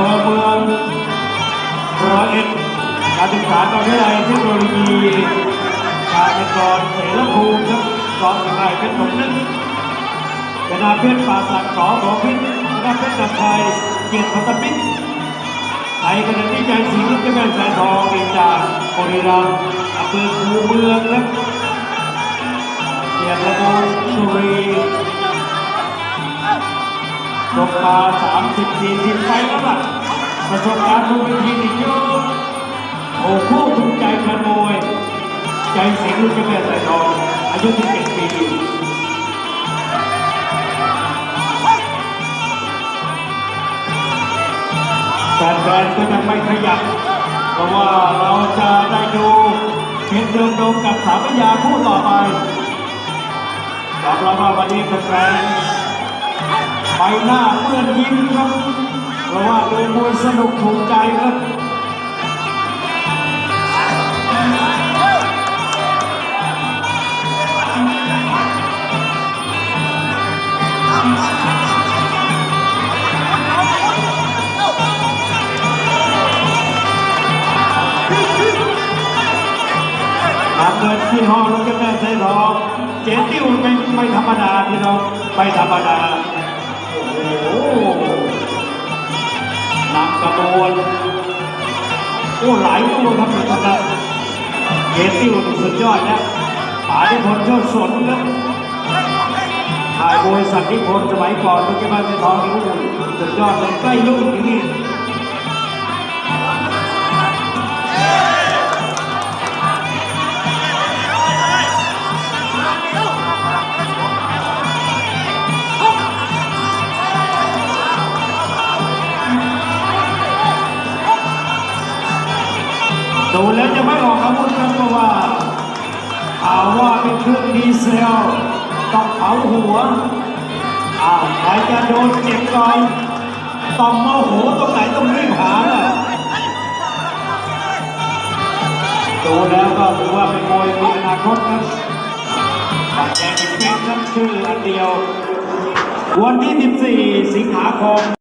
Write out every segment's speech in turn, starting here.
ภอเมืองร้อยเอ็ดการศึกษาตอนวิทยาลัยเทคโนโลยีการกรเสรภูมิครับกองถ่ายเป็นผมนั้นชนะเพชรป่าสักสอของพิษชนะเพชรนำไทยเกียรติพัฒมิตไทยขณะที่ใจสีรุ่งจะเป็นสายทองเองจากบรีรัมอำเภอคูเมืองครับเกียรติระบุสุรีจบมา สิบสี่สิบไปแล้วล่ะประสบการณ์บนเวทีนี่เยอะโอ้คู่ถูกใจแฟนมวย ใจเสียงลูกเจ้าแม่สายทองอายุ17ปีแฟนๆก็ยังไม่ขยับ เพราะว่าเราจะได้ดูเพชรเดินดงกับสามพยาคู่ต่อไปรับรองว่าวันนี้แฟนๆ ใบหน้าเปื้อนยิ้มครับ เพราะว่าดูมวยสนุกถูกใจครับเงินที่ห้องแล้วก็แม่ใส่ทองเจ๊ติ้วไม่ไม่ธรรมดาพี่น้องไม่ธรรมดา นำกระบวนโอ้หลายตัวครับทุกท่านครับเจ๊ติ้วสุดยอดนะป๋าที่พลเจ้าสนครับถ่ายบริษัทที่พลสมัยก่อนก็จะมาเป็นทองนิ้วสุดยอดเลยใกล้ลูกอย่นี่ ดูแล้วจะไม่ออกอาวุธครับเพราะว่าข่าวว่าเป็นเครื่องดีเซลต้องเผาหัวอ้าวใครจะโดนเจ็บก่อนต้องโมโหตรงไหนต้องรีบหาน่ะดูแล้วก็ถือว่าเป็นมวยมีอนาคตครับปัจแจงเป็นเป็นครับชื่ออันเดียว วันที่ 14 สิงหาคม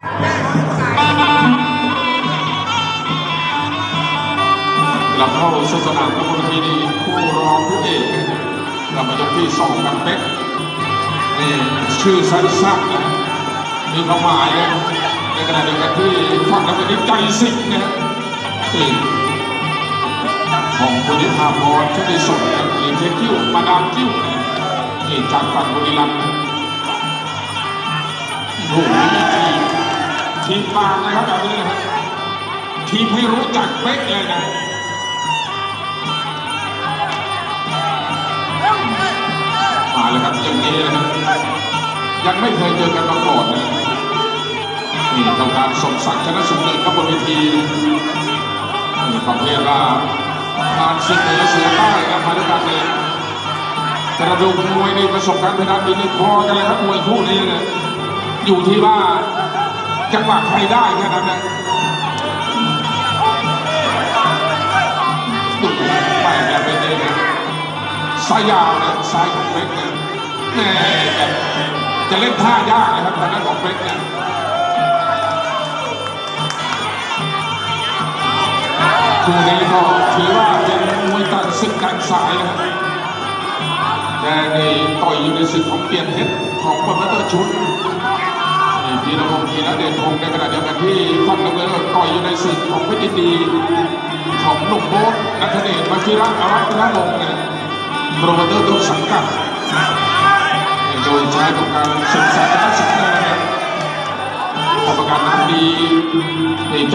หลับเข้าสู่สนามกบนทีนีคู่รองผู้เอกเรามายกที่สองกันเป็กนี่ชื่อสั้นๆนะมีความหมายนะในขณะเดียวกันที่ฟังแล้วก็นิ้ใจสิงนะนี่ของคุณนิพาพรชุติสงฆ์นะหรือเทคิวมาดามคิวนี่จากฝั่งบุรีรัมย์โอ้โหทีมทีมบางนะครับแบบนี้นะครับทีมให้รู้จักเป๊กเลยนะ มาเลยครับอย่างนี้นะครับยังไม่เคยเจอกันมาก่อนนะนี่ต้องการสมศักดิ์ชนะสุนเนินครับบนเวทีนี่ประเภทว่าการสิงเหนือเสือใต้ครับมาด้วยกันเลยแต่เราดูกมวยในประสบการณ์พดานดินในคอกันเลยครับมวยคู่นี้เนี่ยอยู่ที่ว่าจังหวะใครได้แค่นั้นนะดูไปแบบเป็นเองนะซ้ายยาวนะซ้ายของเบคเนี่ย แม่จะเล่นท่ายากนะครับทางด้านของเบคเนี่ยคู่นี้ก็ถือว่าเป็นมวยต่างศึกต่างสายนะครับแดงนี่ต่อยอยู่ในศึกของเปลี่ยนเพชรของโปรโมเตอร์ชุดพีระพงศ์พีระเดชพงศ์ในขณะเดียวกันที่ฟังน้ำเงินต่อยอยู่ในศึกของเพชรยินดีของหนุ่มโบ๊ทนัทเดชมาชิระอารัตนลงค์เนี่ยโปรโมเตอร์ต้นสังกัด ยใช้กรรมการศึกษาการศึกษานะครับกรรมการน้ำดี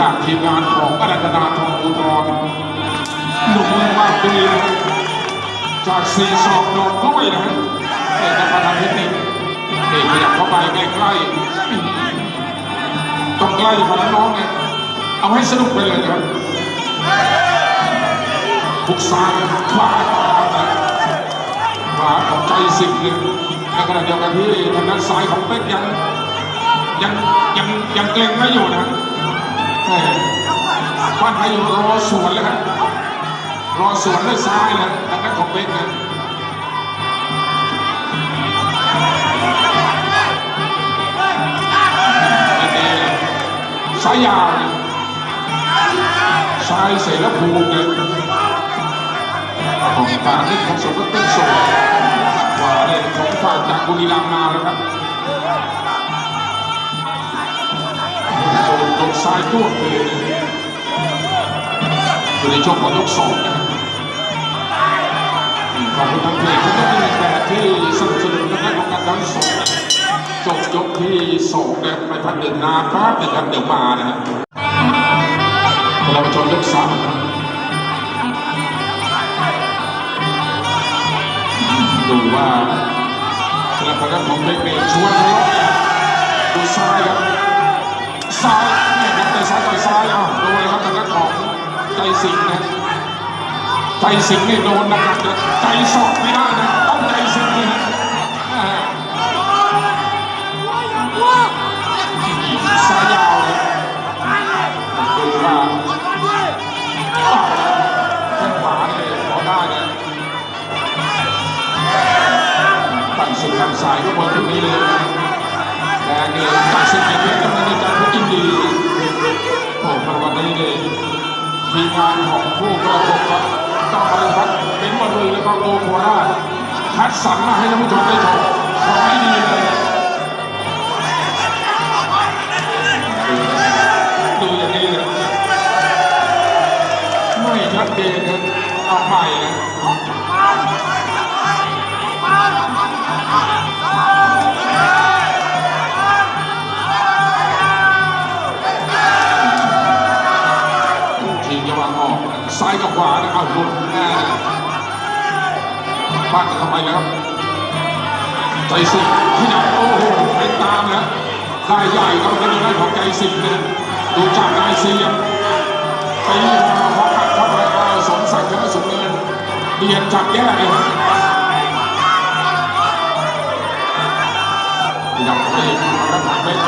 จากทีมงานของอารัตนาทองอุดรหนุ่มมากดีนะครับจากสี่สอบดอกกล้วยนะฮะเอกประธานเทคนิคเอกขยับเข้าไปใกล้ๆต้องใกล้ขนาดน้องเนี่ยเอาให้สนุกไปเลยนะครับบุกซ้ายขวาขวาของใจสิ่งหนี่ย ในขณะเดียวกันที่ทางด้านซ้ายของเป๊กยังยังยังยังเกรงไม่อยู่นะแหม่ปั้นให้อยู่รอสวนเลยครับรอสวนด้วยซ้ายนะทางด้านของเป๊กนะนี่ซ้ายยาวนะซ้ายเสรภูมินะของฝ่ายนี่ของสมรสต้นสดขวาเนี่ย บุรีรัมย์มาแล้วครับโดนยกซ้ายจ้วเลยนะอยู่ในช่วงของยกสองนะครับขอบคุณทางเพจทุกท่านแต่ที่สนับสนุนและให้ของการทั้งสองจบยกที่สองนะไปพักหนึ่งนานแป๊บหนึงครับเดี๋ยวมานะฮะเราไปชมยกสามดูว่า สำหรับทางด้านของเบรกเมชวนะเลาะกันดูซ้ายครับซ้ายเนี่ยครับแต่ซ้ายต่อยซ้ายอ้าวโดนเลยครับทางด้านของใจสิงห์นะใจสิงห์เนี่ยโดนนะครับนะใจสอบไม่ได้นะ ทีมงานของผู้กระกบครับต้องบริพัตรเป็นบอลเลยแล้วก็โลโคราชคัดสรรมาให้ท่านผู้ชมได้ชมขอให้ดีเลย พลาดกันทำไมนะครับใจสิงที่ไหนโอ้โหไปตามนะได้ใหญ่ครับเป็นได้ของใจสิงเนี่ยดูจากนายเสียมตีมาพออัดเข้าไปอาสมศักดิ์ชนะสุดเนินเดียนจับแย่เลยครับอยากให้ทางด้านเม็ด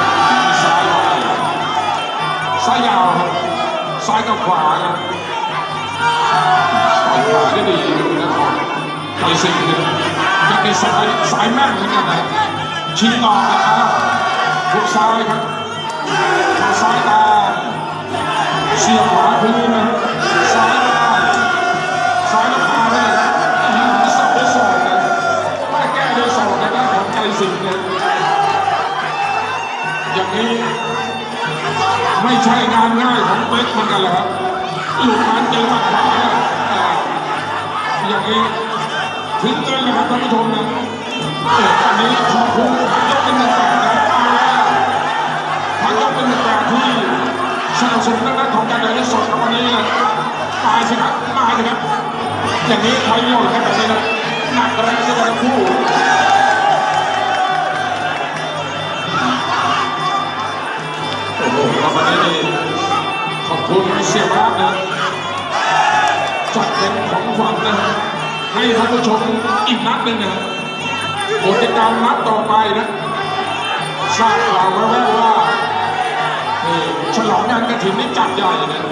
ซ้ายมาซ้ายยาวครับซ้ายกับขวานะต่อยขวาได้ดี ไทยสิงเนี่ยยังในซ้ายซ้ายแม่นเหมือนกันนะชิงออกครับทุกซ้ายครับเข้าซ้ายตาเสียบขวาคืนนะซ้ายก็ได้ซ้ายก็พาได้สับด้วยศอกนะไม่แก้ด้วยศอกนะด้านของไทยสิงนี่ยอย่างนี้ไม่ใช่งานง่ายของเป๊กเหมือนกันแหละครับหลูกนั้นเจอหมัดขวาเนี่ยอ่าอย่างนี้ ถึงเงินนะครับท่านผู้ชมนะเอนนี้ขอบคุณพักยกเป็นหนึ่งแปดนะเอาแล้วพักยกเป็นหนึ่งแปดที่สนับสนุนด้านของการเดินสดครับวันนี้นะมายสิครับมาสิครับอย่างนี้ใครโยนกันแบบนี้นะหนักแรงจะทั้งคู่โอ้โหครับวันนี้นี่ขอบคุณเสียบ้านนะจัดเป็นของขวัญนะ ให้ท่านผู้ชมอีกนัดหนึ่งนะโปรดติดตามนัดต่อไปนะทราบข่าวแว่วๆว่าฉลองงานกระถิ่นนี่จัดใหญ่นะ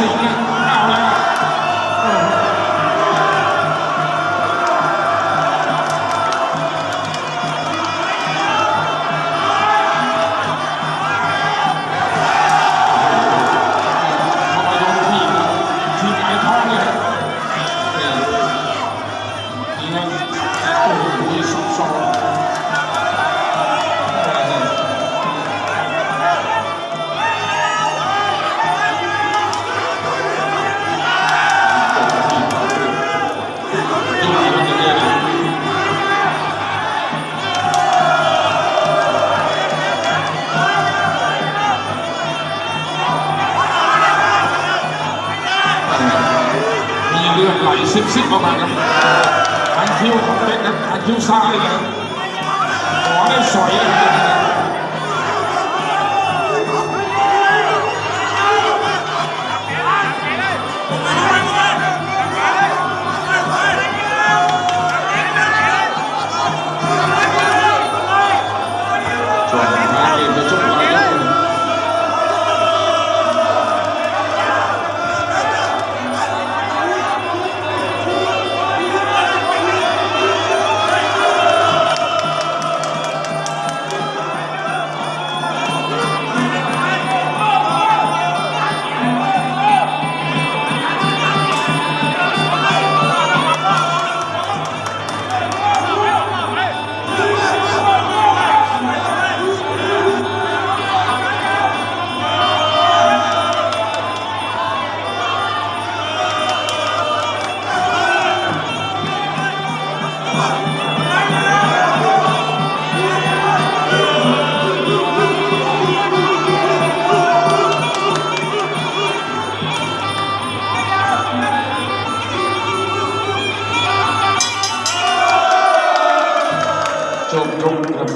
ใลือดไหลซิบซิบออกมาครับอันคิ้วของเด็กครับทางคิ้วซ้ายเลยขอได้สอยเลย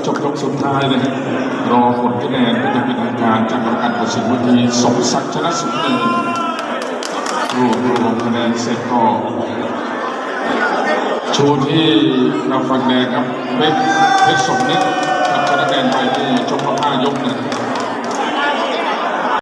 จบยกสุดท้ายเลยรอผลคะแนนก็จะเป็นทางการจากกรรมการตัดสินวันที่สมศักดิ์ชนะสุดเนินรวมรวมคะแนนเสร็จก็ชูที่เราฟังแดงครับเป็นเพชรสมนึกกับชนะแนนไปที่ชกมาห้ายกนะ